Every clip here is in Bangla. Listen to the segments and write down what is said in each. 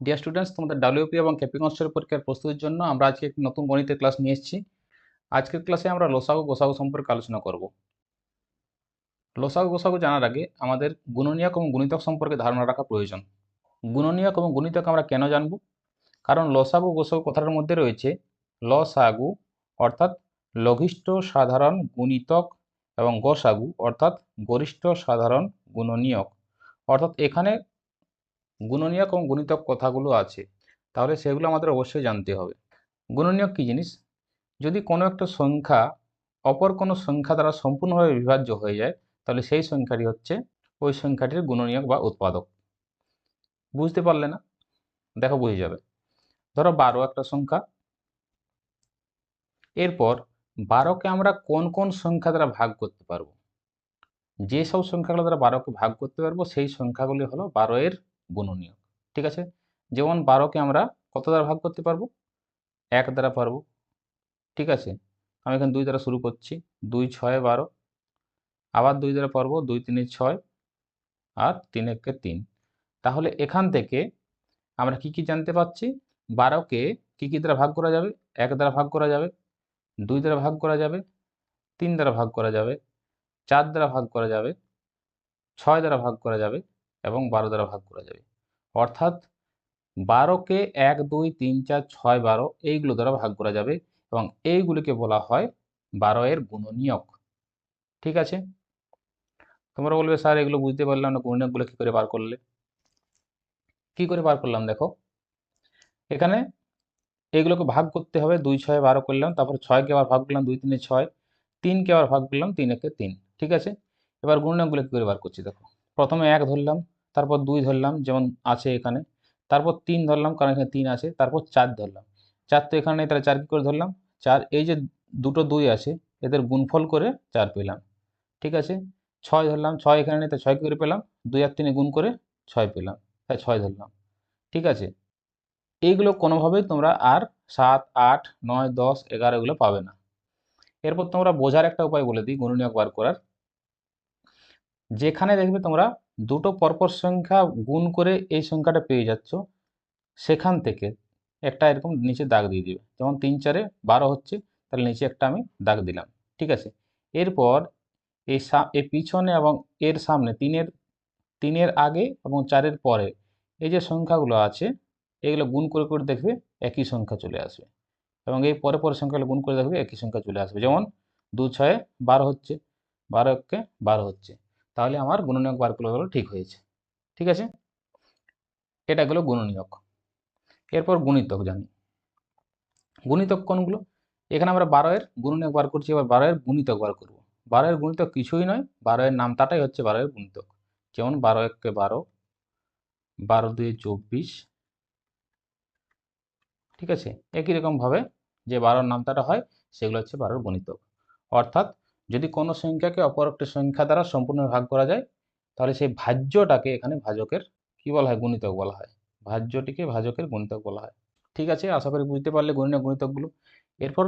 ডিয়ার স্টুডেন্টস তোমাদের ডাব্লিউপি এবং ক্যাপিং অস্ট্রেল পরীক্ষার প্রস্তুতির জন্য আমরা আজকে একটি নতুন গণিতের ক্লাস নিয়ে এসেছি। আজকের ক্লাসে আমরা লোসাগু গোসাগু সম্পর্কে আলোচনা করব। লোসাগু গোসাগু জানার আগে আমাদের গুণনীয়ক এবং গুণিতক সম্পর্কে ধারণা রাখা প্রয়োজন। গুণনীয়ক এবং গুণিতক আমরা কেন জানব? কারণ লসাগু গোসাগু কথাটার মধ্যে রয়েছে, লসাগু অর্থাৎ লঘিষ্ঠ সাধারণ গুণিতক এবং গোসাগু অর্থাৎ গরিষ্ঠ সাধারণ গুণনীয়ক। অর্থাৎ এখানে গুণনীয়ক এবং গুণিতক কথাগুলো আছে, তাহলে সেগুলো আমাদের অবশ্যই জানতে হবে। গুণনীয়ক কী জিনিস? যদি কোনো একটা সংখ্যা অপর কোনো সংখ্যা দ্বারা সম্পূর্ণভাবে বিভাজ্য হয়ে যায়, তাহলে সেই সংখ্যাটি হচ্ছে ওই সংখ্যাটির গুণনীয়ক বা উৎপাদক। বুঝতে পারলে না? দেখো বুঝে যাবে। ধরো বারো একটা সংখ্যা। এরপর বারোকে আমরা কোন কোন সংখ্যা দ্বারা ভাগ করতে পারব? যে সব সংখ্যাগুলো দ্বারা বারোকে ভাগ করতে পারব, সেই সংখ্যাগুলি হলো বারো এর গুণনীয়ক। ঠিক আছে? যেমন বারোকে আমরা কত দ্বারা ভাগ করতে পারব? এক দ্বারা পারব। ঠিক আছে? আমি এখানে দুই দ্বারা শুরু করছি। দুই, ছয়, বারো। আবার দুই দ্বারা পারব। দুই, তিনে, ছয় আর তিন, একে তিন। তাহলে এখান থেকে আমরা কি কি জানতে পাচ্ছি বারোকে কি কি দ্বারা ভাগ করা যাবে? এক দ্বারা ভাগ করা যাবে। দুই দ্বারা ভাগ করা যাবে। তিন দ্বারা ভাগ করা যাবে। চার দ্বারা ভাগ করা যাবে। ছয় দ্বারা ভাগ করা যাবে। এবং বারো দ্বারা ভাগ করা যাবে। অর্থাৎ বারোকে এক, দুই, তিন, চার, ছয়, বারো, এইগুলো দ্বারা ভাগ করা যাবে এবং এইগুলিকে বলা হয় বারো এর গুণনীয়ক। ঠিক আছে? তোমরা বলবে, স্যার, এগুলো বুঝতে পারলাম না, গুণনীয়কগুলো কী করে বার করলে? কি করে বার করলাম দেখো? এখানে এগুলোকে ভাগ করতে হবে, দুই, ছয়, বারো করলাম, তারপর ছয়কে আবার ভাগ করলাম, দুই, তিনে ছয়, তিনকে আবার ভাগ করলাম তিন একে তিন। ঠিক আছে? এবার গুণনীয়কগুলো কী করে বার করছি দেখো? প্রথমে এক ধরলাম তারপর দুই ধরলাম, যেমন আছে এখানে। তারপর তিন ধরলাম, কারণ এখানে তিন আছে। তারপর চার ধরলাম। চার তো এখানে তাহলে চার কী করে ধরলাম? চার, এই যে দুটো দুই আছে, এদের গুণফল করে চার পেলাম। ঠিক আছে? ছয় ধরলাম, ছয় এখানে নেই তাই ছয় কী করে পেলাম? দুই আর তিনে গুণ করে ছয় পেলাম। তাই ছয় ধরলাম। ঠিক আছে? এইগুলো কোনোভাবেই তোমরা আর সাত, আট, নয়, দশ, এগারো এগুলো পাবে না। এরপর তোমরা বোঝার একটা উপায় বলে দিই, গুণনীয়ক বার করার। যেখানে দেখবে তোমরা দুটো পরপর সংখ্যা গুণ করে এই সংখ্যাটা পেয়ে যাচ্ছ, সেখান থেকে একটা এরকম নিচে দাগ দিয়ে দিবে। যেমন তিন চারে বারো হচ্ছে, তাহলে নিচে একটা আমি দাগ দিলাম, ঠিক আছে? এরপর এই এই পিছনে এবং এর সামনে, তিনের তিনের আগে এবং চারের পরে এই যে সংখ্যাগুলো আছে, এগুলো গুণ করে করে দেখবে একই সংখ্যা চলে আসবে। এবং এই পরে পরে সংখ্যাগুলো গুণ করে দেখবে একই সংখ্যা চলে আসবে। যেমন দু ছয়ে বারো হচ্ছে, বারো এককে বারো হচ্ছে। তাহলে আমার গুণনীয়ক বার করলে হলো ঠিক হয়েছে। ঠিক আছে? এটা গেলো গুণনীয়ক। এরপর গুণিতক জানি। গুণিতক কোনগুলো? এখানে আমরা বারো এর গুণনীয়ক বার করছি, এবার বারো এর গুণিতক বার করব। বারো এর গুণিতক কিছুই নয়, বারো এর নামটাটাই হচ্ছে বারো এর গুণিতক। যেমন বারো এককে বারো বারো দুই চব্বিশ। ঠিক আছে? একই রকমভাবে যে বারোর নামতাটা হয়, সেগুলো হচ্ছে বারোর গণিতক। অর্থাৎ যদি কোনো সংখ্যাকে অপর একটি সংখ্যা দ্বারা সম্পূর্ণ ভাগ করা যায়, তাহলে সেই ভাজ্যটাকে এখানে ভাজকের কি বলা হয়? গুণিতক বলা হয়। ভাজ্যটিকে ভাজকের গুণিতক বলা হয়। ঠিক আছে? আশা করি বুঝতে পারলে গণিত গুণিতকগুলো। এরপর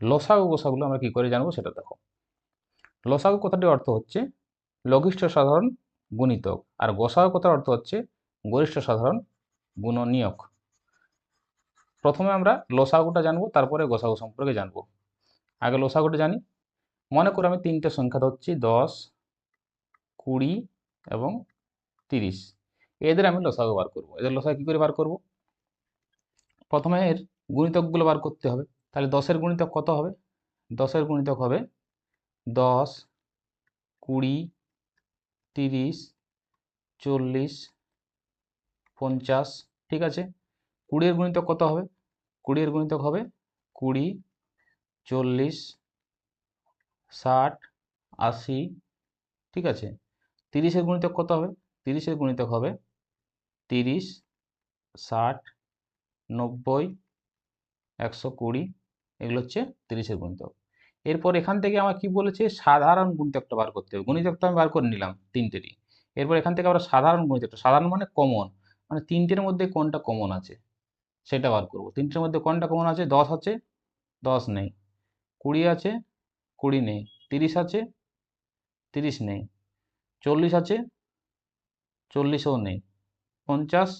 লসাগু গোসাগুলো আমরা কি করে জানব সেটা দেখো। লসাগু কথাটির অর্থ হচ্ছে লঘিষ্ঠ সাধারণ গুণিতক, আর গোসাগু কথার অর্থ হচ্ছে গরিষ্ঠ সাধারণ গুণনীয়ক। প্রথমে আমরা লসাগুটা জানব, তারপরে গোসাগু সম্পর্কে জানব। আগে লসাগুটা জানি। মনে করে আমি তিনটে সংখ্যা ধরছি, দশ, কুড়ি এবং তিরিশ। এদের আমি লসাগু বার করব। এদের লসাগু কী করে বার করব? প্রথমে এর গুণিতকগুলো বার করতে হবে। তাহলে দশের গুণিতক কত হবে? দশের গুণিতক হবে দশ, কুড়ি, তিরিশ, চল্লিশ, পঞ্চাশ, ঠিক আছে? কুড়ির গুণিতক কত হবে? কুড়ির গুণিতক হবে কুড়ি চল্লিশ, ষাট, আশি, ঠিক আছে? তিরিশের গুণিতক কত হবে? তিরিশের গুণিতক হবে তিরিশ, ষাট, নব্বই, একশো কুড়ি, এগুলো হচ্ছে তিরিশের গুণিতক। এরপর এখান থেকে আমার কি বলেছে? সাধারণ গুণিতকটা বার করতে হবে। গুণিতকটা আমি বার করে নিলাম তিনটেরই। এরপর এখান থেকে আমরা সাধারণ গুণিতকটা, সাধারণ মানে কমন মানে তিনটের মধ্যে কোনটা কমন আছে সেটা বার করব। তিনটের মধ্যে কোনটা কমন আছে? দশ আছে, দশ নেই। কুড়ি আছে, কুড়ি নেই। তিরিশ আছে, তিরিশ নেই। চল্লিশ আছে, চল্লিশও নেই। পঞ্চাশ,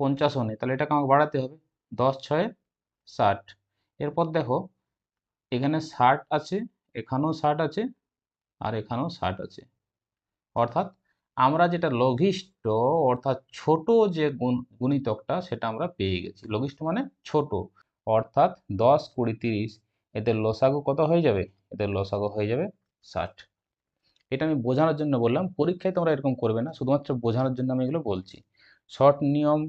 পঞ্চাশও নেই। তাহলে এটাকে আমাকে বাড়াতে হবে। দশ, ছয়, ষাট। এরপর দেখো, এখানে ষাট আছে, এখানেও ষাট আছে, আর এখানেও ষাট আছে। অর্থাৎ আমরা যেটা লঘিষ্ঠ, অর্থাৎ ছোট যে গুণ, গুণিতকটা, সেটা আমরা পেয়ে গেছি। লঘিষ্ঠ মানে ছোট। অর্থাৎ দশ, কুড়ি, তিরিশ এদের লসাগু কত হয়ে যাবে? এদের লসাগু হয়ে যাবে ষাট। এটা আমি বোঝানোর জন্য বললাম, পরীক্ষায় তোমরা এরকম করবে না, শুধুমাত্র বোঝানোর জন্য আমি এগুলো বলছি। শর্ট নিয়ম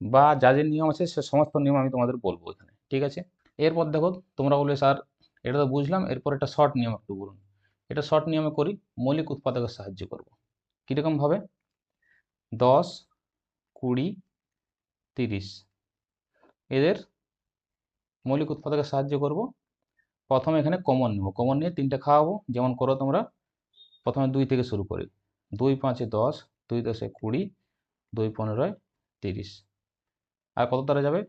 বা যা যে নিয়ম আছে, সে সমস্ত নিয়ম আমি তোমাদের বলব এখানে, ঠিক আছে? এরপর দেখো, তোমরা বলবে, স্যার, এটা তো বুঝলাম, এরপর একটা শর্ট নিয়ম একটু বলুন। এটা শর্ট নিয়মে করি, মৌলিক উৎপাদকের সাহায্য করব। কীরকমভাবে দশ, কুড়ি, তিরিশ। এদের মৌলিক উৎপাদকের সাহায্য করব। প্রথমে এখানে কমন নেব। কমন নিয়ে তিনটে খাওয়াবো। যেমন করো তোমরা, প্রথমে দুই থেকে শুরু করি। দুই পাঁচে দশ, দুই দশে কুড়ি, দুই পনেরোয় তিরিশ। আর কত দ্বারা যাবে?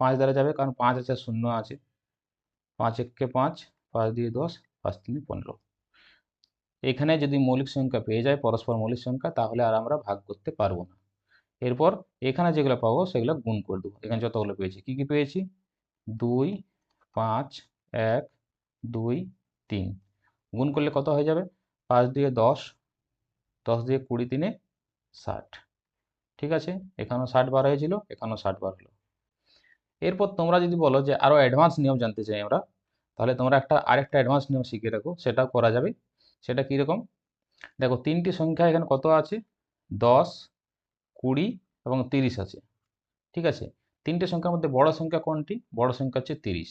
পাঁচ দ্বারা যাবে, কারণ পাঁচ আছে, শূন্য আছে। পাঁচ এককে পাঁচ পাঁচ দিয়ে দশ, পাঁচ তিন পনেরো। এখানে যদি মৌলিক সংখ্যা পেয়ে যায়, পরস্পর মৌলিক সংখ্যা, তাহলে আর আমরা ভাগ করতে পারব না। এরপর এখানে যেগুলো পাবো, সেগুলো গুণ করে দেবো। এখানে যতগুলো পেয়েছি, কি কি পেয়েছি? দুই, পাঁচ, এক, দুই, তিন। গুণ করলে কত হয়ে যাবে? পাঁচ দিয়ে দশ দশ দিয়ে কুড়ি তিনে ষাট। ঠিক আছে? এখানেও ষাট বার হয়েছিল, এখানেও ষাট বার হলো। এরপর তোমরা যদি বলো যে আরও অ্যাডভান্স নিয়ম জানতে চাই আমরা, তাহলে তোমরা একটা, আরেকটা অ্যাডভান্স নিয়ম শিখে রাখো সেটাও করা যাবে। সেটা কীরকম দেখো, তিনটি সংখ্যা এখানে কত আছে? দশ, কুড়ি এবং তিরিশ আছে। ঠিক আছে? তিনটে সংখ্যার মধ্যে বড় সংখ্যা কোনটি? বড় সংখ্যা হচ্ছে তিরিশ।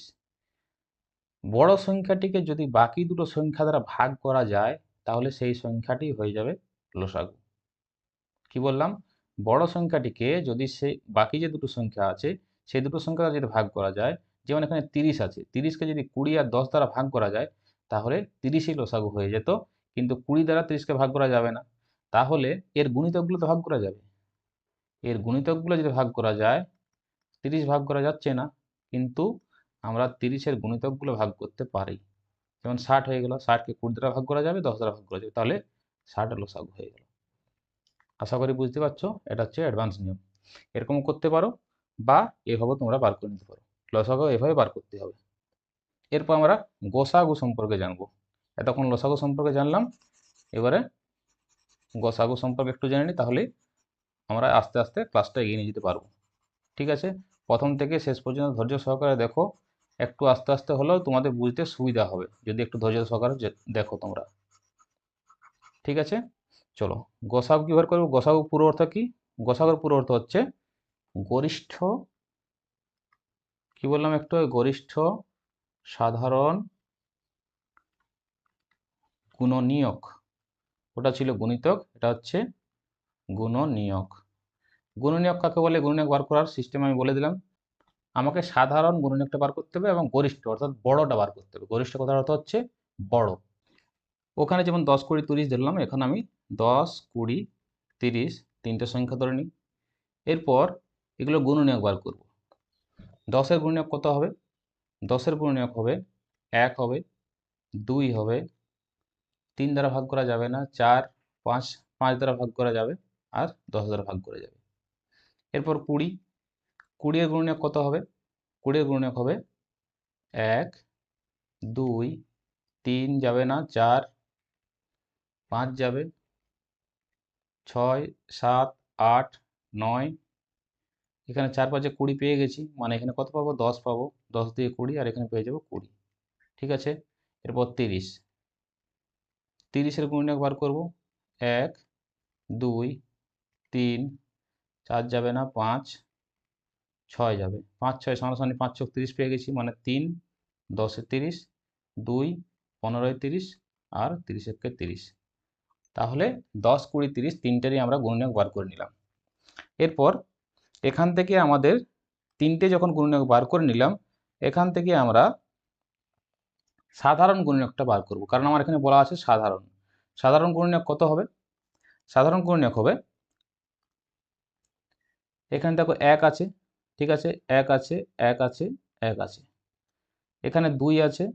বড় সংখ্যাটিকে যদি বাকি দুটো সংখ্যা দ্বারা ভাগ করা যায়, তাহলে সেই সংখ্যাটি হয়ে যাবে লসাগু। কি বললাম? বড় সংখ্যাটিকে যদি সে, বাকি যে দুটো সংখ্যা আছে, সেই দুটো সংখ্যা যদি ভাগ করা যায়, যেমন এখানে তিরিশ আছে, তিরিশকে যদি কুড়ি আর দশ দ্বারা ভাগ করা যায়, তাহলে তিরিশই লসাগু হয়ে যেত, কিন্তু কুড়ি দ্বারা তিরিশকে ভাগ করা যাবে না। তাহলে এর গুণিতকগুলো তো ভাগ করা যাবে। এর গুণিতকগুলো যদি ভাগ করা যায় তিরিশ ভাগ করা যাচ্ছে না, কিন্তু আমরা তিরিশের গুণিতকগুলো ভাগ করতে পারি। যেমন ষাট হয়ে গেল, ষাটকে কুড়ি দ্বারা ভাগ করা যাবে, দশ দ্বারা ভাগ করা যাবে, তাহলে ষাট লসাগু হয়ে গেল। আশা করি বুঝতে পারছ, এটা হচ্ছে অ্যাডভান্স নিয়ম। এরকম করতে পারো বা এভাবে তোমরা বার করে নিতে পারো। লসাগু এভাবে বার করতে হবে। এরপর আমরা গোসাগু সম্পর্কে জানব। এতক্ষণ লসাগু সম্পর্কে জানলাম, এবারে গোসাগু সম্পর্কে একটু জেনে নিই তাহলে আমরা আস্তে আস্তে ক্লাসটা এগিয়ে নিয়ে যেতে পারব। ঠিক আছে? প্রথম থেকে শেষ পর্যন্ত ধৈর্য সহকারে দেখো, একটু আস্তে আস্তে হলেও তোমাদের বুঝতে সুবিধা হবে। যদি একটু ধৈর্য সহকারে দেখো তোমরা। ঠিক আছে? চলো গোসাগু কীভাবে করব? গোসাগু পুরো অর্থ কি? গোসাগুর পুরো অর্থ হচ্ছে গরিষ্ঠ, কি বললাম একটু? গরিষ্ঠ, সাধারণ, গুণনীয়ক। ওটা ছিল গুণিতক, এটা হচ্ছে গুণনীয়ক। গুণনীয়ক কাকে বলে? গুণনীয়ক বার করার সিস্টেম আমি বলে দিলাম। আমাকে সাধারণ গুণনীয়কটা বার করতে হবে এবং গরিষ্ঠ, অর্থাৎ বড়টা বার করতে হবে। গরিষ্ঠ কথার অর্থ হচ্ছে বড়। ওখানে যেমন দশ কুড়ি তিরিশ ধরলাম, এখন আমি দশ কুড়ি তিরিশ তিনটে সংখ্যা ধরে নিই। এরপর এগুলো গুণনীয়ক বার করব। দশের গুণনীয়ক কত হবে? দশের গুণনীয়ক হবে এক হবে, দুই হবে, তিন দ্বারা ভাগ করা যাবে না, চার, পাঁচ পাঁচ দ্বারা ভাগ করা যাবে, আর দশ দ্বারা ভাগ করা যাবে। এরপর কুড়ি কুড়ির গুণনীয়ক কত হবে? কুড়ির গুণনীয়ক হবে এক, দুই, তিন যাবে না, চার, পাঁচ যাবে, ছয়, সাত, আট, নয়। এখানে চার পাঁচে কুড়ি পেয়ে গেছি মানে এখানে কত পাবো? দশ পাবো। দশ দিয়ে কুড়ি আর এখানে পেয়ে যাব কুড়ি। ঠিক আছে? এরপর তিরিশ। তিরিশের গুণনীয়ক বার করব। এক, দুই, তিন চার যাবে না, পাঁচ, ছয় যাবে। পাঁচ, ছয় সামনাসামনি পাঁচ ছক তিরিশ পেয়ে গেছি মানে তিন, দশে তিরিশ, দুই, পনেরোয় তিরিশ আর তিরিশ একে তিরিশ। তাহলে দশ, কুড়ি, তিরিশ তিনটেরই আমরা গুণনীয়ক বার করে নিলাম। এরপর এখান থেকে আমাদের তিনটে যখন গুণনীয়ক বার করে নিলাম, এখান থেকে আমরা সাধারণ গুণনীয়কটা বার করব। কারণ আমার এখানে বলা আছে সাধারণ। সাধারণ গুণনীয়ক কত হবে? সাধারণ গুণনীয়ক হবে এখানে দেখো এক আছে, ঠিক আছে? এক আছে এক আছে এক আছে। এখানে দুই আছে,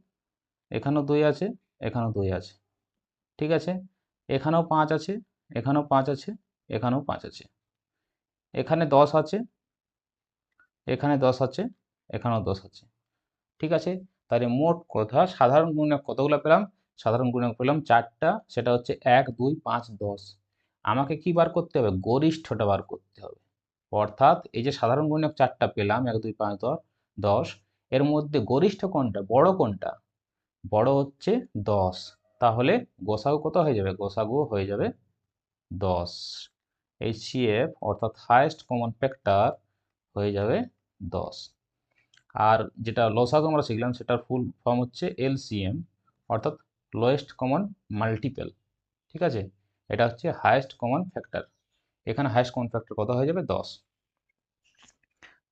এখানেও দুই আছে, এখানেও দুই আছে। ঠিক আছে? এখানেও পাঁচ আছে, এখানেও পাঁচ আছে, এখানেও পাঁচ আছে। এখানে দশ আছে, এখানে দশ আছে, এখানেও দশ আছে। ঠিক আছে? তাহলে মোট কথা সাধারণ গুণক কতগুলো পেলাম? সাধারণ গুণক পেলাম চারটা, সেটা হচ্ছে এক, দুই, পাঁচ, দশ। আমাকে কি বার করতে হবে? গরিষ্ঠটা বার করতে হবে। অর্থাৎ এই যে সাধারণ গুণক চারটা পেলাম, এক, দুই, পাঁচ, দশ দশ, এর মধ্যে গরিষ্ঠ কোনটা বড় কোনটা বড় হচ্ছে দশ। তাহলে গোসাগু কত হয়ে যাবে? গোসাগু হয়ে যাবে দশ। এইচসিএফ অর্থাৎ হায়েস্ট কমন ফ্যাক্টর হয়ে যাবে দশ। আর যেটা লসাগু আমরা শিখলাম, সেটার ফুল ফর্ম হচ্ছে এলসিএম অর্থাৎ লোয়েস্ট কমন মাল্টিপেল ঠিক আছে? এটা হচ্ছে হায়েস্ট কমন ফ্যাক্টর এখানে হায়েস্ট কমন ফ্যাক্টর কত হয়ে যাবে? দশ।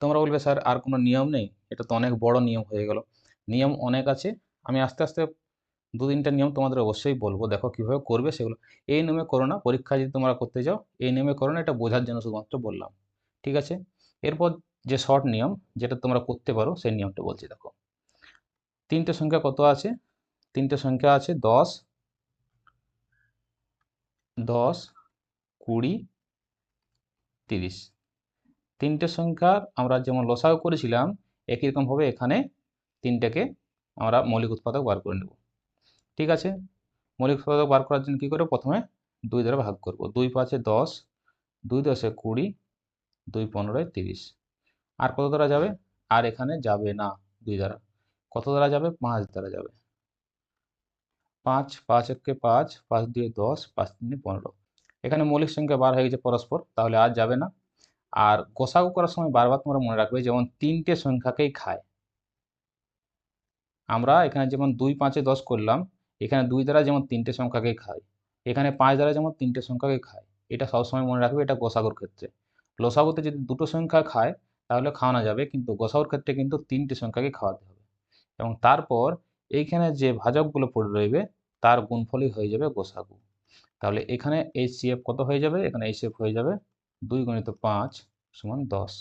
তোমরা বলবে, স্যার, আর কোনো নিয়ম নেই? এটা তো অনেক বড় নিয়ম হয়ে গেল। নিয়ম অনেক আছে। আমি আস্তে আস্তে দু তিনটা নিয়ম তোমাদের অবশ্যই বলব। দেখো কীভাবে করবে সেগুলো। এই নিয়মে করো না। পরীক্ষা যদি তোমরা করতে যাও, এই নিয়মে করো না। এটা বোঝার জন্য শুধুমাত্র বললাম। ঠিক আছে? এরপর যে শর্ট নিয়ম, যেটা তোমরা করতে পারো, সেই নিয়মটা বলছি, দেখো। তিনটে সংখ্যা কত আছে? তিনটে সংখ্যা আছে দশ দশ, কুড়ি তিরিশ। তিনটে সংখ্যার আমরা যেমন লসাগু করেছিলাম, একই রকমভাবে এখানে তিনটেকে আমরা মৌলিক উৎপাদক বার করে নেব। ঠিক আছে? মৌলিক উৎপাদক বার করার জন্য কী করে প্রথমে দুই দ্বারা ভাগ করব। দুই পাঁচে দশ, দুই দশে কুড়ি, দুই পনেরোয় তিরিশ। আর কত দ্বারা যাবে? আর এখানে যাবে না দুই দ্বারা। কত দ্বারা যাবে? পাঁচ দ্বারা যাবে। পাঁচ পাঁচ একে পাঁচ পাঁচ দিয়ে দশ, পাঁচ তিনে পনেরো। এখানে মৌলিক সংখ্যা বার হয়ে গেছে পরস্পর, তাহলে আর যাবে না। আর গোসাগু করার সময় বারবার তোমরা মনে রাখবে, যেমন তিনটে সংখ্যাকেই খায়। আমরা এখানে যেমন দুই, পাঁচে দশ করলাম, এখানে দুই দ্বারা যেমন তিনটে সংখ্যাকেই খায়, এখানে পাঁচ দ্বারা যেমন তিনটে সংখ্যাকে খায়, এটা সবসময় মনে রাখবে, এটা গোসাগুর ক্ষেত্রে। লসাগুতে যদি দুটো সংখ্যা খায়, তাহলে খাওয়ানো যাবে, কিন্তু গোসাগুর ক্ষেত্রে কিন্তু তিনটে সংখ্যাকে খাওয়াতে হবে। এবং তারপর এইখানে যে ভাজকগুলো পড়ে রইবে, তার গুণফলই হয়ে যাবে গোসাগু। তাহলে এখানে এইচসিএফ কত হয়ে যাবে? এখানে এইচসিএফ হয়ে যাবে দুই গণিত পাঁচ সমান দশ।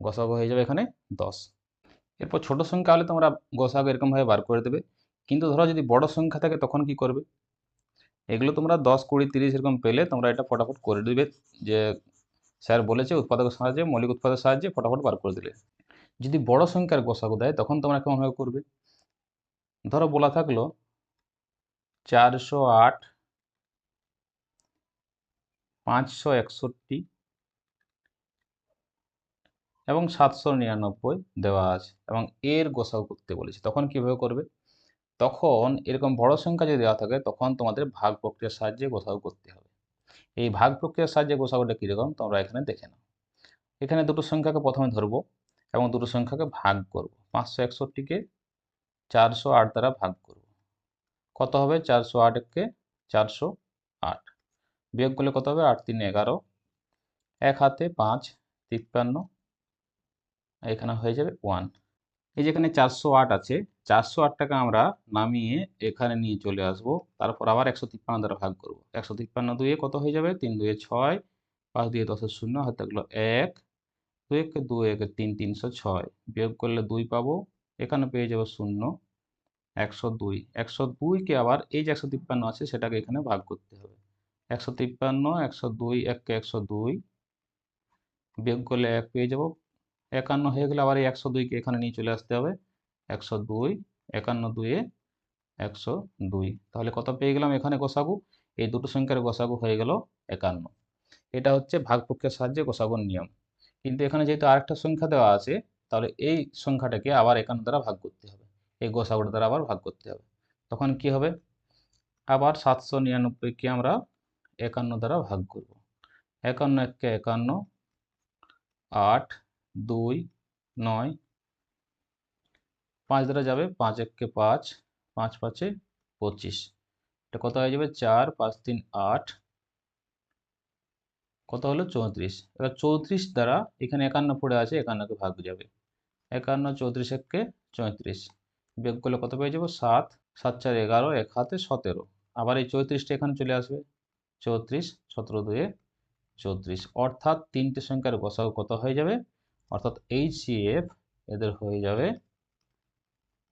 গোসাগু হয়ে যাবে এখানে দশ। এরপর ছোট সংখ্যা হলে তোমরা গোসাগু এরকমভাবে বার করে দেবে। কিন্তু ধরো যদি বড় সংখ্যা থাকে তখন কি করবে? এগুলো তোমরা দশ, কুড়ি, তিরিশ এরকম পেলে তোমরা এটা ফটাফট করে দিবে। যে স্যার বলেছে উৎপাদকের সাহায্যে, মৌলিক উৎপাদকের সাহায্যে ফটাফট বার করে দিলে। যদি বড় সংখ্যার গোসাগু দেয় তখন তোমরা কেমনভাবে করবে। ধরো বলা থাকল চারশো আট পাঁচশো একষট্টি এবং সাতশো নিরানব্বই দেওয়া আছে এবং এর গোসাগু করতে বলেছে। তখন কীভাবে করবে? তখন এরকম বড় সংখ্যা যদি দেওয়া থাকে, তখন তোমাদের ভাগ প্রক্রিয়ার সাহায্যে গোসাগু করতে হবে। এই ভাগ প্রক্রিয়ার সাহায্যে গোসাগুটা কীরকম? তোমরা এখানে দেখে নাও। এখানে দুটো সংখ্যাকে প্রথমে ধরবো এবং দুটো সংখ্যাকে ভাগ করব। পাঁচশো একষট্টিকে চারশো আট দ্বারা ভাগ করব। কত হবে? চারশো আটকে চারশো আট। বিয়োগ করলে কত হবে? আট, তিন, এগারো। এক হাতে পাঁচ, তিপ্পান্ন। এখানে হয়ে যাবে ওয়ান এই যেখানে চারশো আট আছে, চারশো আটটাকে আমরা নামিয়ে এখানে নিয়ে চলে আসব। তারপর আবার একশো তিপ্পান্ন দ্বারা ভাগ করব। একশো তিপ্পান্ন দুয়ে কত হয়ে যাবে? তিন দুয়ে ছয়, পাঁচ দুয়ে দশের শূন্য, হাতে থাকল এক। দুই এক দুই একে তিন, তিনশো ছয়। বিয়োগ করলে দুই পাবো, এখানে পেয়ে যাব শূন্য। একশো দুই। একশো দুইকে আবার এই যে একশো তিপ্পান্ন আছে, সেটাকে এখানে ভাগ করতে হবে। একশো তিপ্পান্ন, একশো দুই এককে একশো দুই। বিয়োগ করলে এক পেয়ে যাব। একান্ন হয়ে গেলে আবার এই একশো দুইকে এখানে নিয়ে চলে আসতে হবে। একশো দুই, একান্ন দুইয়ে একশো দুই। তাহলে কত পেয়ে গেলাম? এখানে গোসাগু। এই দুটো সংখ্যার গোসাগু হয়ে গেল একান্ন। এটা হচ্ছে ভাগ প্রক্রিয়ার সাহায্যে গোসাগুর নিয়ম। কিন্তু এখানে যেহেতু আরেকটা সংখ্যা দেওয়া আছে, তাহলে এই সংখ্যাটাকে আবার একান্ন দ্বারা ভাগ করতে হবে। এই গোসাগুর দ্বারা আবার ভাগ করতে হবে। তখন কি হবে? আবার সাতশো নিরানব্বইকে আমরা একান্ন দ্বারা ভাগ করব। একান্ন এককে একান্ন, আট, দুই, নয়, পাঁচ দ্বারা যাবে পাঁচ এককে পাঁচ পাঁচ পাঁচে পঁচিশ। এটা কত হয়ে যাবে? চার, পাঁচ, তিন, আট। কত হলো? চৌত্রিশ। এবার চৌত্রিশ দ্বারা এখানে একান্ন পড়ে আছে, একান্নকে ভাগ যাবে। একান্ন, চৌত্রিশ এককে চৌত্রিশ। বিয়োগ করলে কত পেয়ে যাব? সাত। সাত, চার, এগারো, এক হাতে সতেরো। আবার এই চৌত্রিশটা এখানে চলে আসবে। চৌত্রিশ, সতেরো দুয়ে চৌত্রিশ। অর্থাৎ তিনটে সংখ্যার গোসাগু কত হয়ে যাবে? অর্থাৎ এইচ এফ এদের হয়ে যাবে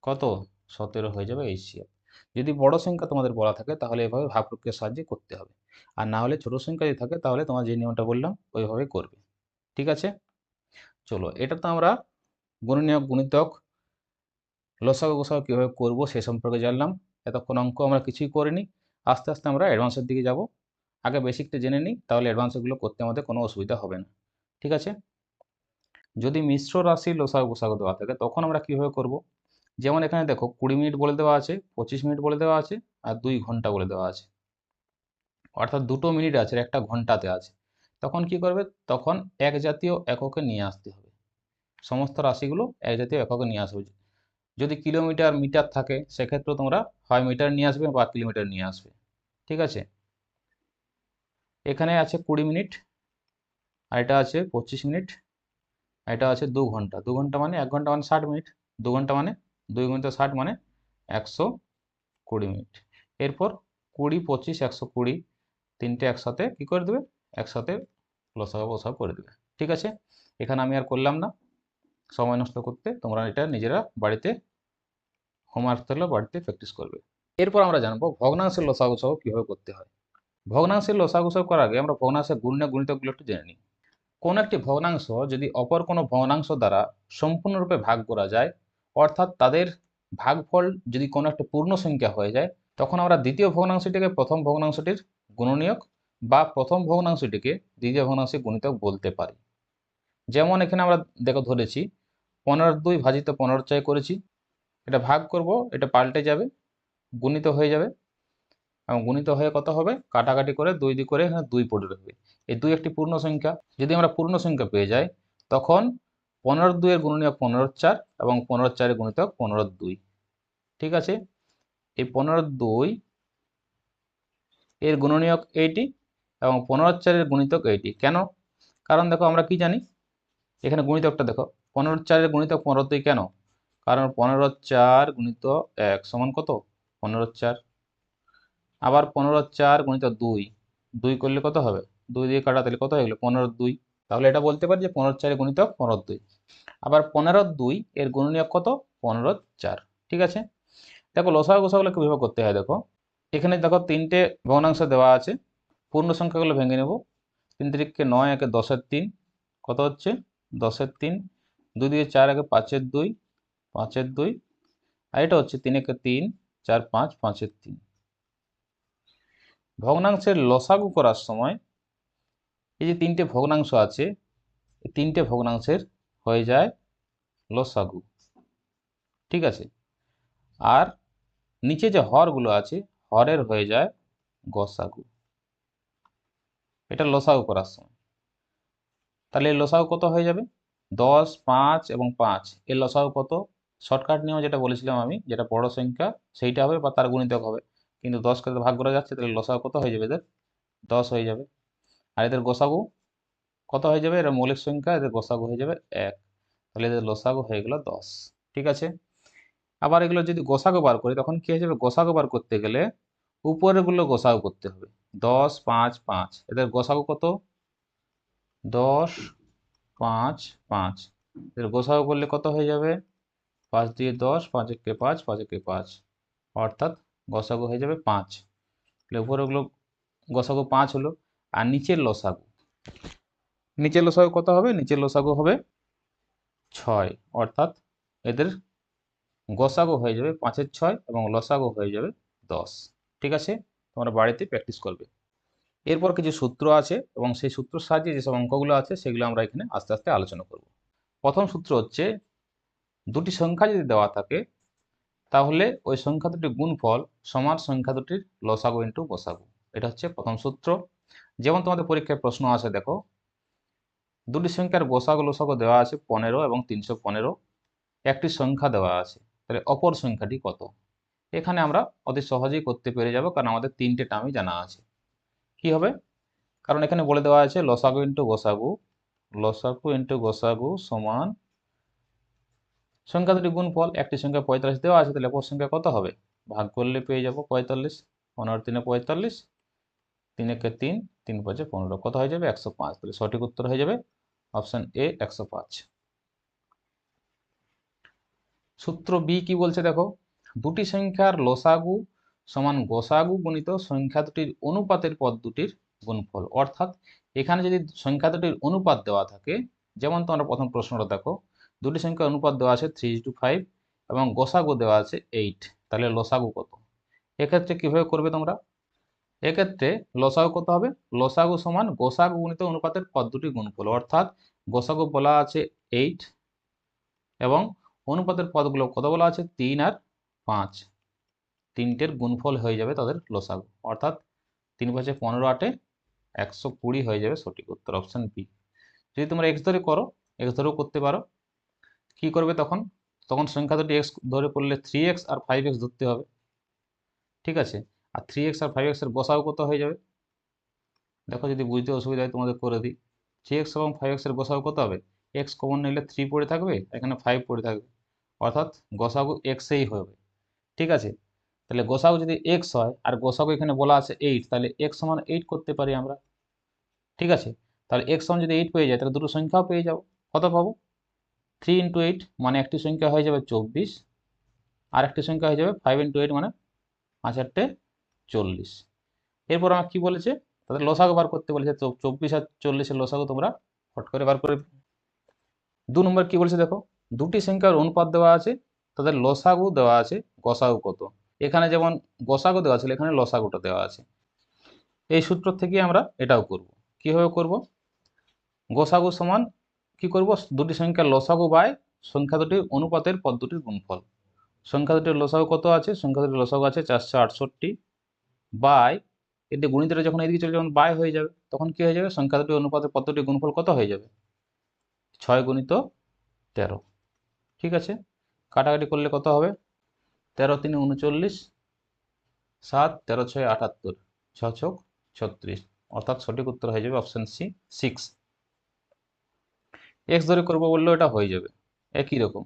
কত? সতেরো হয়ে যাবে এইচ এফ যদি বড় সংখ্যা তোমাদের বলা থাকে, তাহলে এভাবে ভাগ প্রক্রিয়ার সাহায্যে করতে হবে। আর না হলে ছোট সংখ্যা যদি থাকে, তাহলে তোমার যে নিয়মটা বললাম, ওইভাবে করবে। ঠিক আছে? চলো, এটা তো আমরা গুণনীয়ক, গুণিতক, লসাগু গোসাগু কীভাবে করব সে সম্পর্কে জানলাম। এতক্ষণ অঙ্ক আমরা কিছুই করিনি। আস্তে আস্তে আমরা অ্যাডভান্সের দিকে যাব। আগে বেসিকটা জেনে নিই, তাহলে অ্যাডভান্সগুলো করতে আমাদের কোনো অসুবিধা হবে না। ঠিক আছে? যদি মিশ্র রাশি লসাগু গোসাগু দেওয়া থাকে, তখন আমরা কীভাবে করব? যেমন এখানে দেখো, কুড়ি মিনিট বলে দেওয়া আছে, পঁচিশ মিনিট বলে দেওয়া আছে, আর দুই ঘণ্টা বলে দেওয়া আছে। অর্থাৎ দুটো মিনিট আছে, একটা ঘন্টাতে আছে। তখন কি করবে? তখন এক জাতীয় এককে নিয়ে আসতে হবে। সমস্ত রাশিগুলো এক জাতীয় এককে নিয়ে আসবে। যদি কিলোমিটার, মিটার থাকে, সেক্ষেত্রে তোমরা হয় মিটার নিয়ে আসবে বা কিলোমিটার নিয়ে আসবে। ঠিক আছে? এখানে আছে কুড়ি মিনিট, আর এটা আছে পঁচিশ মিনিট, আর এটা আছে দু ঘণ্টা। দু ঘণ্টা মানে এক ঘণ্টা মানে ষাট মিনিট, দু ঘণ্টা মানে দুই ঘণ্টা ষাট মানে একশো কুড়ি মিনিট। এরপর কুড়ি, পঁচিশ, একশো কুড়ি, তিনটে একসাথে কি করে দেবে? একসাথে লসাগু বসাগু করে দেবে। ঠিক আছে? এখানে আমি আর করলাম না। সময় নষ্ট করতে তোমরা এটা নিজেরা বাড়িতে হোমওয়ার্ক থাকলে বাড়িতে প্র্যাকটিস করবে। এরপর আমরা জানব ভগ্নাংশের লসাগু সহ কীভাবে করতে হয়। ভগ্নাংশের লসাগু সহ করার আগে আমরা ভগ্নাংশের গুণ্য গুণিতকগুলো একটু জেনে নিই। কোন একটি ভগ্নাংশ যদি অপর কোনো ভগ্নাংশ দ্বারা সম্পূর্ণরূপে ভাগ করা যায়, অর্থাৎ তাদের ভাগফল যদি কোনো একটা পূর্ণ সংখ্যা হয়ে যায়, তখন আমরা দ্বিতীয় ভগ্নাংশটিকে প্রথম ভগ্নাংশটির গুণনীয়ক বা প্রথম ভগ্নাংশটিকে দ্বিতীয় ভগ্নাংশের গুণিতক বলতে পারি। যেমন এখানে আমরা দেখো ধরেছি, পনেরো দুই ভাজিত পনেরো চাই করেছি। এটা ভাগ করব, এটা পাল্টে যাবে, গুণিত হয়ে যাবে। এবং গুণিত হয়ে কত হবে? কাটাকাটি করে দুই দুই করে এখানে দুই পড়ে রাখবে এই দুই একটি পূর্ণ সংখ্যা। যদি আমরা পূর্ণ সংখ্যা পেয়ে যাই, তখন পনেরো দুইয়ের গুণনীয় পনেরো চার এবং পনেরো চারের গুণিত পনেরো দুই। ঠিক আছে? এই পনেরো দুই এর গুণনীয়ক এইটি এবং পনেরো চারের গুণিতক এইটি। কেন? কারণ দেখো আমরা কি জানি? এখানে গুণিতকটা দেখো। পনেরো চারের গুণিতক পনেরো দুই কেন? কারণ পনেরো চার গুণিত এক সমান কত? পনেরো চার। আবার পনেরো চার গুণিত দুই দুই করলে কত হবে? দুই দিয়ে কাটা, তাহলে কত হয়ে গেলো? পনেরো দুই। তাহলে এটা বলতে পারি যে পনেরো চারের গুণিতক পনেরো দুই। আবার পনেরো দুই এর গুণনীয়ক কত? পনেরো চার। ঠিক আছে? দেখো লসা গোসাগুলো কীভাবে করতে হয় দেখো। এখানে দেখো তিনটে ভগ্নাংশ দেওয়া আছে। পূর্ণ সংখ্যাগুলো ভেঙে নেব। তিন তিরিখকে নয় একে দশের তিন। কত হচ্ছে? দশের তিন। দুই দিয়ে চার একে পাঁচের দুই। পাঁচের দুই। আর এটা হচ্ছে তিন একে তিন, চার পাঁচ, পাঁচের তিন। ভগ্নাংশের লসাগু করার সময় এই যে তিনটে ভগ্নাংশ আছে, এই তিনটে ভগ্নাংশের হয়ে যায় লসাগু। ঠিক আছে? আর নিচে যে হরগুলো আছে, হরের হয়ে যায় গসাগু। এটা লসাগু করার সময়। তাহলে লসাগু কত হয়ে যাবে? দশ, পাঁচ এবং পাঁচ। এর লসাগু কত? শর্টকাট নিয়ম যেটা বলেছিলাম আমি, যেটা বড় সংখ্যা, সেইটা হবে বা তার গুণিতক হবে। কিন্তু দশকে ভাগ করা যাচ্ছে, তাহলে লসাগু কত হয়ে যাবে এদের? দশ হয়ে যাবে। আর এদের গোসাগু কত হয়ে যাবে? এরা মৌলিক সংখ্যা, এদের গোসাগু হয়ে যাবে এক। তাহলে এদের লসাগু হয়ে গেল দশ। ঠিক আছে? আবার এগুলো যদি গোসাগু বার করি, তখন কি হয়ে যাবে? গোসাগু বার করতে গেলে উপরেরগুলো গোসাগু করতে হবে। দশ, পাঁচ পাঁচ। এদের গোসাগু কত? দশ, পাঁচ পাঁচ। এদের গোসাগু করলে কত হয়ে যাবে? পাঁচ দিয়ে দশ, পাঁচ একে পাঁচ পাঁচ একে পাঁচ। অর্থাৎ গসাগু হয়ে যাবে পাঁচ। তাহলে উপরেগুলো গসাগু পাঁচ হলো, আর নিচের লসাগু। নিচের লসাগু কত হবে? নিচের লসাগু হবে ছয়। অর্থাৎ এদের গসাগু হয়ে যাবে পাঁচের ছয় এবং লসাগু হয়ে যাবে দশ। ঠিক আছে? তোমরা বাড়িতে প্র্যাকটিস করবে। এরপর কিছু সূত্র আছে এবং সেই সূত্রের সাহায্যে যেসব অঙ্কগুলো আছে, সেগুলো আমরা এখানে আস্তে আস্তে আলোচনা করব। প্রথম সূত্র হচ্ছে, দুটি সংখ্যা যদি দেওয়া থাকে তাহলে ওই সংখ্যা দুটির গুণফল সমান সংখ্যা দুটির লসাগু ইন্টু বসাগু এটা হচ্ছে প্রথম সূত্র। যেমন তোমাদের পরীক্ষায় প্রশ্ন আছে দেখো, দুটি সংখ্যার গোসাগু লসাগু দেওয়া আছে পনেরো এবং তিনশো পনেরো। একটি সংখ্যা দেওয়া আছে, তাহলে অপর সংখ্যাটি কত? এখানে আমরা অতি সহজেই করতে পেরে যাব, কারণ আমাদের তিনটে টার্মই জানা আছে। কি হবে? কারণ এখানে বলে দেওয়া আছে লসাগু ইন্টু গোসাগু, লসাগু ইন্টু গোসাগু সমান সংখ্যা দুটি গুণফল, একটি সংখ্যা পঁয়তাল্লিশ দেওয়া আছে, তাহলে অপর সংখ্যা কত হবে? ভাগ করলে পেয়ে যাব পঁয়তাল্লিশ পনেরো তিনে পঁয়তাল্লিশ তিন একে তিন তিন পাঁচে পনেরো। কত হয়ে যাবে? একশো পাঁচ। তাহলে সঠিক উত্তর হয়ে যাবে অপশন এ, একশো পাঁচ। সূত্র বি কি বলছে দেখো? দুটি সংখ্যার লসাগু সমান গোসাগু গণিত সংখ্যা দুটির অনুপাতের পদ দুটির গুণফল। অর্থাৎ এখানে যদি সংখ্যা দুটির অনুপাত দেওয়া থাকে, যেমন তোমরা প্রথম প্রশ্নটা দেখো দুটি সংখ্যার অনুপাত দেওয়া আছে থ্রি টু ফাইভ এবং গোসাগু দেওয়া আছে এইট তাহলে লসাগু কত? এক্ষেত্রে কীভাবে করবে তোমরা? এক্ষেত্রে লসাগু কত হবে? লসাগু সমান গোসাগু গুণিত অনুপাতের পদ দুটি গুণফল। অর্থাৎ গোসাগু বলা আছে এইট এবং অনুপাতের পদগুলো কত বলা আছে? তিন আর পাঁচ। তিনটের গুণফল হয়ে যাবে তাদের লসাগু। অর্থাৎ তিন পাঁচে পনেরো আটে একশো কুড়ি হয়ে যাবে সঠিক উত্তর অপশান বি। যদি তোমরা এক্স ধরে করো এক্স ধরেও করতে পারো। কি করবে তখন? তখন সংখ্যা দুটি এক্স ধরে পড়লে থ্রি এক্স আর ফাইভ এক্স ধরতে হবে। ঠিক আছে? আর থ্রি এক্স আর ফাইভ এক্সের বসাও কত হয়ে যাবে? দেখো যদি বুঝতে অসুবিধা হয় তোমাদের করে দিই। থ্রি এক্স এবং ফাইভ এক্সের গোসাও কত হবে? এক্স কমন নিলে থ্রি পড়ে থাকবে, এখানে ফাইভ পড়ে থাকবে। অর্থাৎ গোসাগু এক্সেই হবে। ঠিক আছে? তাহলে গোসাগু যদি এক্স হয়, আর গোসাগু এখানে বলা আছে এইট তাহলে এক্স সমান এইট করতে পারি আমরা। ঠিক আছে? তাহলে এক্স সমান যদি এইট পেয়ে যায়, তাহলে দুটো সংখ্যাও পেয়ে যাব। কত পাবো? থ্রি ইন্টু এইট মানে একটি সংখ্যা হয়ে যাবে চব্বিশ, আর একটি সংখ্যা হয়ে যাবে ফাইভ ইন্টু এইট মানে পাঁচ আটটে চল্লিশ। এরপর আমার কী বলেছে? তাদের লসাগু বার করতে বলেছে, তো চব্বিশ আর চল্লিশের লসাগু তোমরা ফট করে বার করে দু নম্বর কি বলেছে দেখো? দুটি সংখ্যার অনুপাত দেওয়া আছে, তাদের লসাগু দেওয়া আছে, গসাগু কত? এখানে যেমন গসাগু দেওয়া ছিল, এখানে লসাগুটা দেওয়া আছে। এই সূত্র থেকে আমরা এটাও করব। কীভাবে করব? গোসাগু সমান কি করব? দুটি সংখ্যার লসাগু বাই সংখ্যা দুটির অনুপাতের পদ দুটির গুণফল। সংখ্যা দুটির লসাগু কত আছে? সংখ্যা দুটির লসাগু আছে চারশো আটষট্টি বাই এতে গুণিতটা যখন এদিকে চলে যখন বাই হয়ে যাবে। তখন কি হয়ে যাবে? সংখ্যা দুটির অনুপাতের পদ দুটির গুণফল কত হয়ে যাবে? ছয় গুণিত তেরো। ঠিক আছে? কাটাকাটি করলে কত হবে? তেরো তিনে উনচল্লিশ, সাত, তেরো ছয় আটাত্তর, ছ ছক ছত্রিশ। অর্থাৎ সঠিক উত্তর হয়ে যাবে অপশান সি সিক্স এক্স ধরে করব বললেও এটা হয়ে যাবে। একই রকম।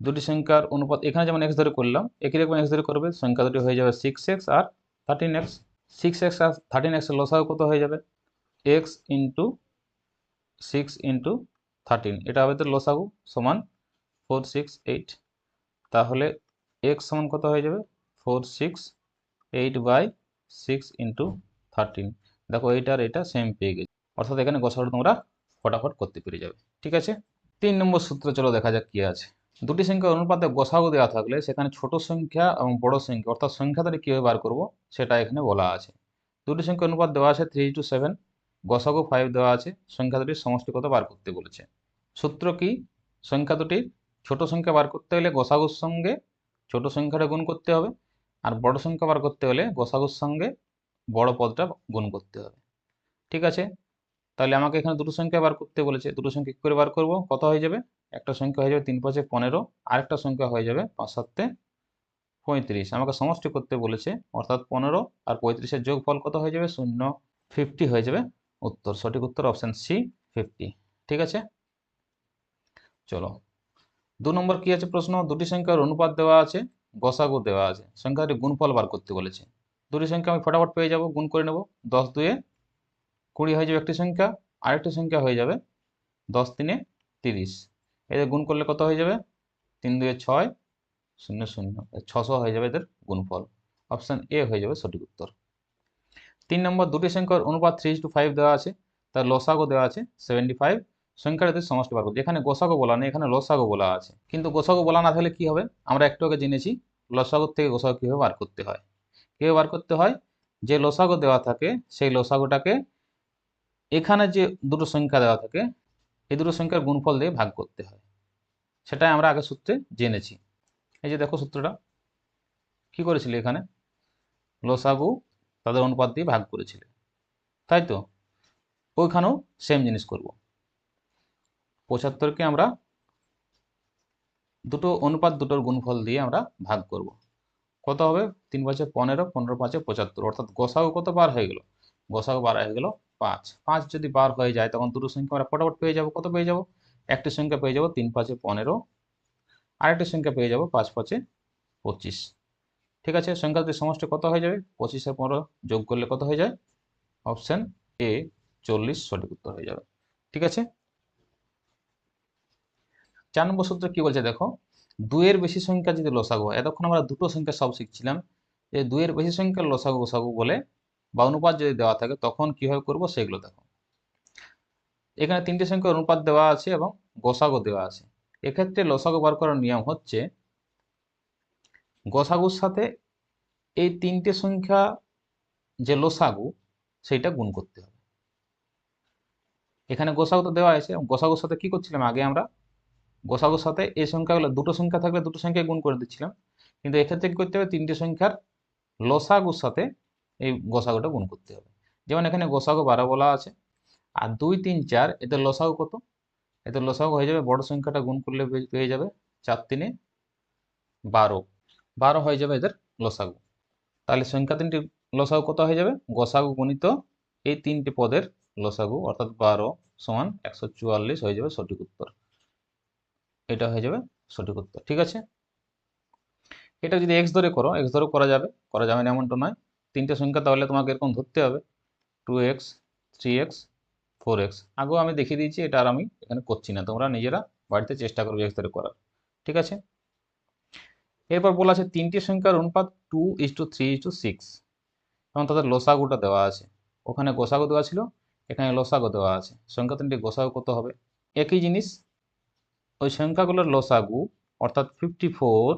দুটি সংখ্যার অনুপাত, এখানে যেমন এক্স ধরে করলাম, একই রকম এক্স ধরে করবে, সংখ্যা দুটি হয়ে যাবে সিক্স এক্স আর থার্টিন এক্স সিক্স এক্স আর থার্টিন এক্সের লসাগু কত হয়ে যাবে? X into six into thirteen এটা হবে তো লসাগু সমান ফোর সিক্স এইট তাহলে এক্স সমান কত হয়ে যাবে? Four six eight by six into thirteen দেখো এইটা আর এটা সেম পেয়ে গেছে। অর্থাৎ এখানে গসাগুলো তোমরা ফটাফট করতে পেরে যাবে। ঠিক আছে? তিন নম্বর সূত্র, চলো দেখা যাক কি আছে। দুটি সংখ্যা অনুপাতে গোসাগু দেওয়া থাকলে সেখানে ছোট সংখ্যা এবং বড় সংখ্যা, অর্থাৎ সংখ্যা ধরে কীভাবে বার করব সেটা এখানে বলা আছে। দুটি সংখ্যা অনুপাত দেওয়া আছে থ্রি টু সেভেন গসাগু ফাইভ দেওয়া আছে, সংখ্যা দুটির সমষ্টি কত বার করতে বলেছে। সূত্র কি? সংখ্যা দুটির ছোট সংখ্যা বার করতে হলে গোসাগুর সঙ্গে ছোট সংখ্যাটা গুণ করতে হবে, আর বড় সংখ্যা বার করতে হলে গোসাগুর সঙ্গে বড় পদটা গুণ করতে হবে। ঠিক আছে? তাহলে আমাকে এখানে দুটো সংখ্যা বার করতে বলেছে। দুটো সংখ্যা কী করে বার করব? কত হয়ে যাবে? একটা সংখ্যা হয়ে যাবে তিন পাঁচে পনেরো, আরেকটা সংখ্যা হয়ে যাবে পাঁচ সাতে পঁয়ত্রিশ। আমাকে সমষ্টি করতে বলেছে, অর্থাৎ পনেরো আর পঁয়ত্রিশের যোগফল কত হয়ে যাবে? শূন্য। ফিফটি হয়ে যাবে উত্তর। সঠিক উত্তর অপশান সি ফিফটি ঠিক আছে? চলো। দু নম্বর কি আছে প্রশ্ন? দুটি সংখ্যার অনুপাত দেওয়া আছে, গসাগু দেওয়া আছে। সংখ্যাটি গুণফল বার করতে বলেছে। দুটি সংখ্যা আমি ফটাফট পেয়ে যাব, গুণ করে নেব। দশ দুয়ে কুড়ি হয়ে যাবে একটি সংখ্যা, আরেকটি সংখ্যা হয়ে যাবে দশ তিনে তিরিশ। এদের গুণ করলে কত হয়ে যাবে? তিন দুয়ে ছয়, শূন্য শূন্য। ছশো হয়ে যাবে এদের গুণফল। অপশান এ হয়ে যাবে সঠিক উত্তর। তিন নম্বর দুটি সংখ্যার অনুপাত থ্রি টু ফাইভ দেওয়া আছে, তার লসাগো দেওয়া আছে সেভেন্টি ফাইভ সংখ্যাটাতে সমষ্টি বার করতে এখানে গোসাগো বলা নেই, এখানে লসাগো বলা আছে। কিন্তু গোসাগো বলা না থাকলে কি হবে? আমরা একটু আগে জেনেছি লসাগো থেকে গোসাগো কীভাবে বার করতে হয়। কীভাবে বার করতে হয়? যে লসাগো দেওয়া থাকে, সেই লসাগোটাকে এখানে যে দুটো সংখ্যা দেওয়া থাকে, এই দুটো সংখ্যার গুণফল দিয়ে ভাগ করতে হয়। সেটাই আমরা আগে সূত্রে জেনেছি। এই যে দেখো সূত্রটা, কি করেছিল এখানে? লসাগু তাদের অনুপাত দিয়ে ভাগ করেছিলে। তাই তো? ওইখানেও সেম জিনিস করব। পঁচাত্তরকে আমরা দুটো অনুপাত, দুটোর গুণফল দিয়ে আমরা ভাগ করব। কত হবে? তিন পাঁচে পনেরো পনেরো পাঁচে পঁচাত্তর। অর্থাৎ গোসাগু কত বার হয়ে গেল? গোসাগু বার হয়ে গেল পাঁচ। পাঁচ যদি বার হয়ে যায়, তখন দুটো সংখ্যা আমরা ফটাফট পেয়ে যাব। কত পেয়ে যাব? একটি সংখ্যা পেয়ে যাব তিন পাঁচে পনেরো। আরেকটি সংখ্যা পেয়ে যাব পাঁচ পাঁচে পঁচিশ। ঠিক আছে? সংখ্যা দুটি সমষ্টি কত হয়ে যাবে? পঁচিশে পনেরো যোগ করলে কত হয়ে যায়? অপশান এ চল্লিশ সঠিক উত্তর হয়ে যাবে। ঠিক আছে? চার নম্বর সূত্র কি বলছে দেখো? দুইয়ের বেশি সংখ্যা যদি লসাগু হয়, এতক্ষণ আমরা দুটো সংখ্যা সব শিখছিলাম। যে দুইয়ের বেশি সংখ্যার লসাগু গোসাগু বলে বা অনুপাত যদি দেওয়া থাকে, তখন কীভাবে করব সেগুলো দেখো। এখানে তিনটে সংখ্যার অনুপাত দেওয়া আছে এবং গোসাগো দেওয়া আছে। এক্ষেত্রে লসাগো বার করার নিয়ম হচ্ছে, গোসাগুর সাথে এই তিনটে সংখ্যা যে লসাগু, সেইটা গুণ করতে হবে। এখানে গোসাগু তো দেওয়া আছে গোসাগুর সাথে কি করছিলাম? আগে আমরা গোসাগুর সাথে এই সংখ্যাগুলো, দুটো সংখ্যা থাকলে দুটো সংখ্যায় গুণ করে দিচ্ছিলাম। কিন্তু এক্ষেত্রে কি করতে হবে? তিনটে সংখ্যার লসাগুর সাথে এই গোসাগুটা গুণ করতে হবে। যেমন এখানে গোসাগু বারো বলা আছে, আর দুই, তিন, চার, এতে লসাগু কত? এতে লসাগু হয়ে যাবে, বড় সংখ্যাটা গুণ করলে পেয়ে- যাবে চার, তিনে বারো। বারো হয়ে যাবে এদের লসাগু। তাহলে সংখ্যা তিনটি লসাগু কত হয়ে যাবে? গোসাগু গণিত এই তিনটি পদের লসাগু, অর্থাৎ বারো সমান একশো চুয়াল্লিশ হয়ে যাবে সঠিক উত্তর। এটা হয়ে যাবে সঠিক উত্তর, ঠিক আছে? এটা যদি এক্স ধরে করো এক্স ধরেও করা যাবে করা যাবে না এমনটা নয়। তিনটে সংখ্যা তাহলে তোমাকে এরকম ধরতে হবে। Two X three X four X আগেও আমি দেখিয়ে দিয়েছি, এটা আর আমি এখানে করছি না। তোমরা নিজেরা বাড়িতে চেষ্টা করবে এক্স করার। ঠিক আছে? এরপর বলা আছে, তিনটি সংখ্যার অনুপাত two is to three is to six এবং তাদের লসাগুটা দেওয়া আছে। ওখানে গোসাগু দেওয়া ছিল, এখানে লসাগু দেওয়া আছে। সংখ্যা তিনটি গোসাগু কত হবে? একই জিনিস, ওই সংখ্যাগুলোর লসাগু, অর্থাৎ ফিফটি ফোর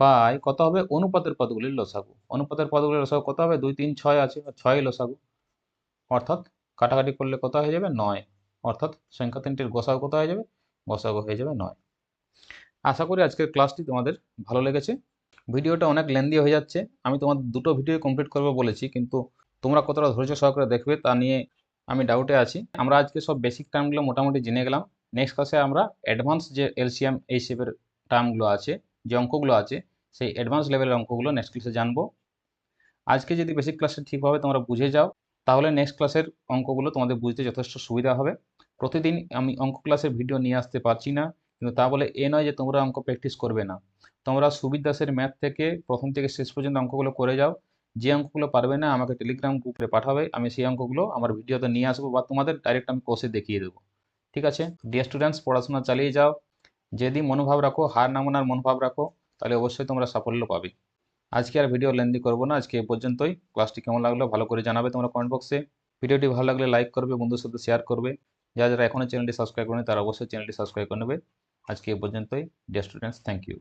বাই কত হবে? অনুপাতের পদগুলির লসাগু। অনুপাতের পদগুলির লসাগু কত হবে? দুই, তিন, ছয় আছে ছয় লসাগু। অর্থাৎ কাটাকাটি করলে কত হয়ে যাবে? নয়। অর্থাৎ সংখ্যা তিনটির গোসাগু কত হয়ে যাবে? গোসাগু হয়ে যাবে নয়। আশা করি আজকের ক্লাসটি তোমাদের ভালো লেগেছে। ভিডিওটা অনেক লেন্দি হয়ে যাচ্ছে। আমি তোমাদের দুটো ভিডিও কমপ্লিট করব বলেছি, কিন্তু তোমরা কতটা ধৈর্য সহকারে দেখবে তা নিয়ে আমি ডাউটে আছি। আমরা আজকে সব বেসিক টার্মগুলো মোটামুটি জেনে গেলাম। নেক্সট ক্লাসে আমরা অ্যাডভান্স যে এলসিএম এই শেপের টার্মগুলো আছে যে অঙ্কগুলো আছে, সেই অ্যাডভান্স লেভেলের অঙ্কগুলো নেক্সট ক্লাসে জানব। আজকে যদি বেসিক ক্লাসে ঠিকভাবে তোমরা বুঝে যাও, তাহলে নেক্সট ক্লাসের অঙ্কগুলো তোমাদের বুঝতে যথেষ্ট সুবিধা হবে। প্রতিদিন আমি অঙ্ক ক্লাসের ভিডিও নিয়ে আসতে পারছি না, কিন্তু তা বলে এ নয় যে তোমরা অঙ্ক প্র্যাকটিস করবে না। তোমরা সুবির দাসের ম্যাথ থেকে প্রথম থেকে শেষ পর্যন্ত অঙ্কগুলো করে যাও। যে অঙ্কগুলো পারবে না, আমাকে টেলিগ্রাম গ্রুপে পাঠাবে, আমি সেই অঙ্কগুলো আমার ভিডিওতে নিয়ে আসব বা তোমাদের ডাইরেক্ট আমি কোর্সে দেখিয়ে দেবো। ঠিক আছে? ডিয়ার স্টুডেন্টস পড়াশোনা চালিয়ে যাও। যদি মনোভাব রাখো, হার না মানার মনোভাব রাখো, তাহলে অবশ্যই তোমরা সাফল্য পাবে। আজকে আর ভিডিও লেন্দি করব না, আজকে এ পর্যন্তই। ক্লাসটি কেমন লাগল ভালো করে জানাবে তোমরা কমেন্ট বক্সে ভিডিওটি ভালো লাগলে লাইক করবে বন্ধুর সাথে শেয়ার করবে। যারা যারা এখনও চ্যানেলটি সাবস্ক্রাইব করেনি, তারা অবশ্যই চ্যানেলটি সাবস্ক্রাইব করে নেবে। আজকে এ পর্যন্তই। Dear students thank you